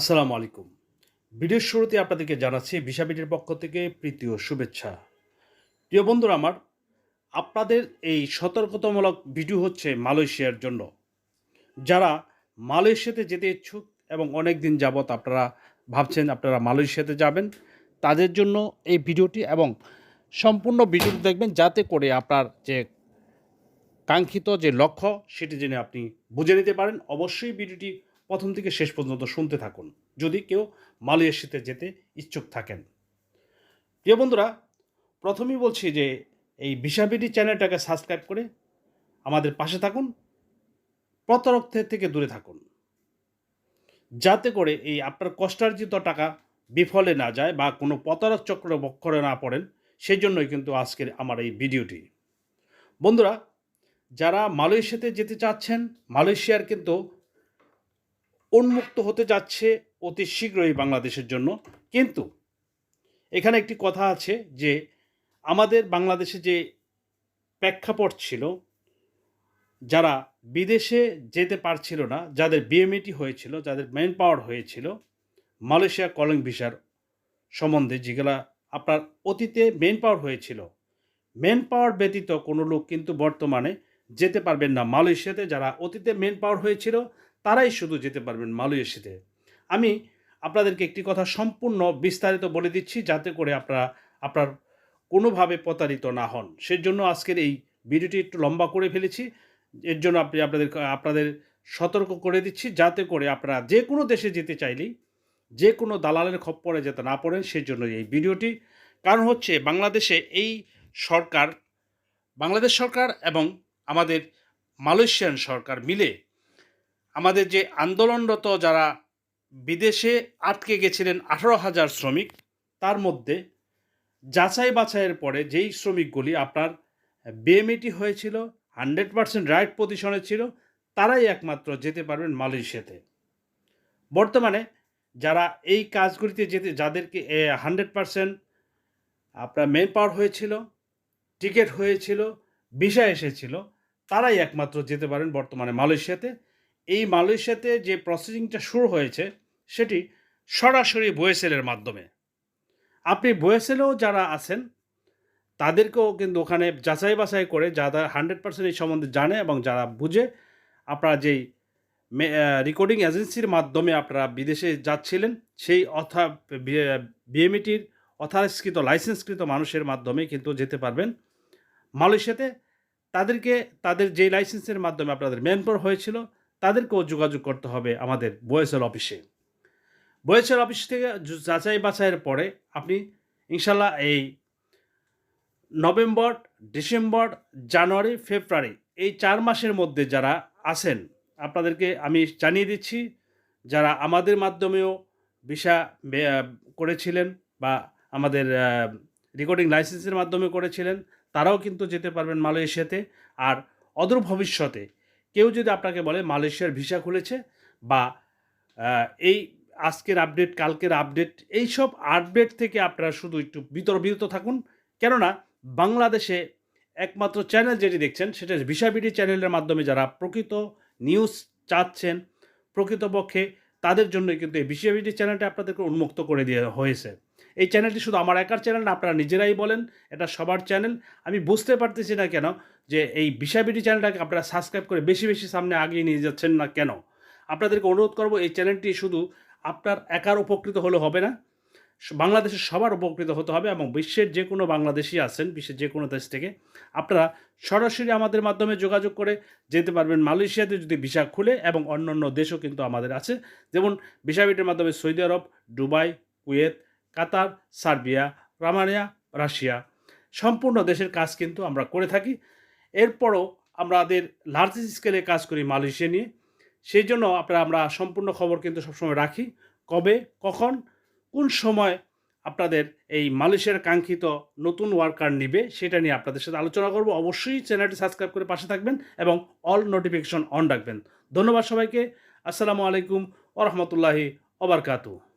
আসসালামু আলাইকুম। ভিডিওর শুরুতে আপনাদেরকে জানাচ্ছি ভিসাবিটির পক্ষ থেকে প্রীতি ও শুভেচ্ছা। প্রিয় বন্ধুরা আমার, আপনাদের এই সতর্কতামূলক ভিডিও হচ্ছে মালয়েশিয়ার জন্য। যারা মালয়েশিয়াতে যেতে ইচ্ছুক এবং অনেক দিন যাবৎ আপনারা ভাবছেন আপনারা মালয়েশিয়াতে যাবেন, তাদের জন্য এই ভিডিওটি এবং সম্পূর্ণ ভিডিওটি দেখবেন যাতে করে আপনার যে কাঙ্ক্ষিত যে লক্ষ্য, সেটি জেনে আপনি বুঝে নিতে পারেন। অবশ্যই ভিডিওটি প্রথম থেকে শেষ পর্যন্ত শুনতে থাকুন, যদি কেউ মালয়েশিয়াতে যেতে ইচ্ছুক থাকেন। প্রিয় বন্ধুরা, প্রথমেই বলছি যে এই ভিসাবিডি চ্যানেলটাকে সাবস্ক্রাইব করে আমাদের পাশে থাকুন, প্রতারকদের থেকে দূরে থাকুন। যাতে করে এই আপনার কষ্টার্জিত টাকা বিফলে না যায় বা কোনো প্রতারক চক্র বক্ষরে না পড়েন সেই জন্যই কিন্তু আজকের আমার এই ভিডিওটি। বন্ধুরা, যারা মালয়েশিয়াতে যেতে চাচ্ছেন, মালয়েশিয়ার কিন্তু উন্মুক্ত হতে যাচ্ছে অতি শীঘ্রই বাংলাদেশের জন্য। কিন্তু এখানে একটি কথা আছে যে, আমাদের বাংলাদেশে যে প্রেক্ষাপট ছিল, যারা বিদেশে যেতে পারছিল না, যাদের বিএমএটি হয়েছিল, যাদের ম্যান পাওয়ার হয়েছিল, মালয়েশিয়া কলিং ভিসার সম্বন্ধে যেগুলা আপনার অতীতে মেন পাওয়ার হয়েছিল মেন পাওয়ার ব্যতীত কোনো লোক কিন্তু বর্তমানে যেতে পারবেন না। মালয়েশিয়াতে যারা অতীতে মেন পাওয়ার হয়েছিল তারাই শুধু যেতে পারবেন মালয়েশিয়াতে। আমি আপনাদেরকে একটি কথা সম্পূর্ণ বিস্তারিত বলে দিচ্ছি যাতে করে আপনারা, আপনার কোনোভাবে প্রতারিত না হন। সেই জন্য আজকের এই ভিডিওটি একটু লম্বা করে ফেলেছি। এর জন্য আপনি আপনাদের আপনাদের সতর্ক করে দিচ্ছি যাতে করে আপনারা যে কোনো দেশে যেতে চাইলেই, যে কোনো দালালের খপ্পরে যেতে না পড়েন সেই জন্য এই ভিডিওটি। কারণ হচ্ছে বাংলাদেশে এই সরকার, বাংলাদেশ সরকার এবং আমাদের মালয়েশিয়ান সরকার মিলে আমাদের যে আন্দোলনরত যারা বিদেশে আটকে গেছিলেন আঠারো হাজার শ্রমিক, তার মধ্যে যাচাই বাছাইয়ের পরে যেই শ্রমিকগুলি আপনার বিএমইটি হয়েছিল, হান্ড্রেড পার্সেন্ট রাইট পজিশনে ছিল, তারাই একমাত্র যেতে পারবেন মালয়েশিয়াতে। বর্তমানে যারা এই কাজগুলিতে যেতে, যাদেরকে হান্ড্রেড পার্সেন্ট আপনার মেন পাওয়ার হয়েছিল, টিকিট হয়েছিল, ভিসা এসেছিল, তারাই একমাত্র যেতে পারেন বর্তমানে মালয়েশিয়াতে। এই মালয়েশিয়াতে যে প্রসেসিংটা শুরু হয়েছে, সেটি সরাসরি বয়েসেলের মাধ্যমে। আপনি বয়েসেলেও যারা আছেন, তাদেরকেও কিন্তু ওখানে যাচাই বাছাই করে যারা হান্ড্রেড পার্সেন্ট এই সম্বন্ধে জানে এবং যারা বুঝে, আপনারা যেই রেকর্ডিং এজেন্সির মাধ্যমে আপনারা বিদেশে যাচ্ছিলেন, সেই অথা বিএমইটির অথারিস্কৃত, লাইসেন্সকৃত মানুষের মাধ্যমে কিন্তু যেতে পারবেন। মালয়েশিয়াতে তাদেরকে, তাদের যে লাইসেন্সের মাধ্যমে আপনাদের ম্যানপর হয়েছিল তাদেরকেও যোগাযোগ করতে হবে আমাদের বয়েসেল অফিসে। বয়েসেল অফিস থেকে যাচাই বাছাইয়ের পরে আপনি ইনশাল্লাহ এই নভেম্বর, ডিসেম্বর, জানুয়ারি, ফেব্রুয়ারি এই চার মাসের মধ্যে যারা আছেন, আপনাদেরকে আমি জানিয়ে দিচ্ছি, যারা আমাদের মাধ্যমেও ভিসা করেছিলেন বা আমাদের রেকর্ডিং লাইসেন্সের মাধ্যমে করেছিলেন, তারাও কিন্তু যেতে পারবেন মালয়েশিয়াতে। আর অদূর ভবিষ্যতে কেউ যদি আপনাকে বলে মালয়েশিয়ার ভিসা খুলেছে বা এই আজকের আপডেট কালকের আপডেট এই সব আপডেট থেকে আপনারা শুধু একটু বিতর, বিরত থাকুন। কেননা বাংলাদেশে একমাত্র চ্যানেল যেটি দেখছেন, সেটা ভিসা ভিসাবিডি চ্যানেলের মাধ্যমে যারা প্রকৃত নিউজ চাচ্ছেন, প্রকৃতপক্ষে তাদের জন্যই কিন্তু এই ভিসাবিডি চ্যানেলটা আপনাদেরকে উন্মুক্ত করে দেওয়া হয়েছে। এই চ্যানেলটি শুধু আমার একার চ্যানেল না, আপনারা নিজেরাই বলেন, এটা সবার চ্যানেল। আমি বুঝতে পারতেছি না কেন যে এই বিষয়বিটি চ্যানেলটাকে আপনারা সাবস্ক্রাইব করে বেশি বেশি সামনে আগিয়ে নিয়ে যাচ্ছেন না কেন? আপনাদেরকে অনুরোধ করব, এই চ্যানেলটি শুধু আপনার একার উপকৃত হলে হবে না, বাংলাদেশের সবার উপকৃত হতে হবে এবং বিশ্বের যে কোনো বাংলাদেশি আছেন, বিশ্বের যে কোনো দেশ থেকে, আপনারা সরাসরি আমাদের মাধ্যমে যোগাযোগ করে যেতে পারবেন। মালয়েশিয়াতে যদি ভিসা খুলে এবং অন্য অন্য দেশও কিন্তু আমাদের আছে, যেমন ভিসা বিটের মাধ্যমে Saudi Arab, Dubai, Kuwait Qatar, Serbia, Romania, Russia. সম্পূর্ণ দেশের কাজ কিন্তু আমরা করে থাকি। এরপরও আমাদের লার্জ স্কেলে কাজ করি মালয়েশিয়া নিয়ে। সেই জন্য আপনারা আমরা সম্পূর্ণ খবর কিন্তু সবসময় রাখি। কবে, কখন, কোন সময় আপনাদের এই মালয়েশিয়ার কাঙ্ক্ষিত নতুন ওয়ার্কার নিবে সেটা নিয়ে আপনাদের সাথে আলোচনা করব। অবশ্যই চ্যানেলটি সাবস্ক্রাইব করে পাশে থাকবেন এবং অল নোটিফিকেশন অন রাখবেন। ধন্যবাদ সবাইকে। আসসালামু আলাইকুম ওরহমতুল্লাহি ওবরকাতু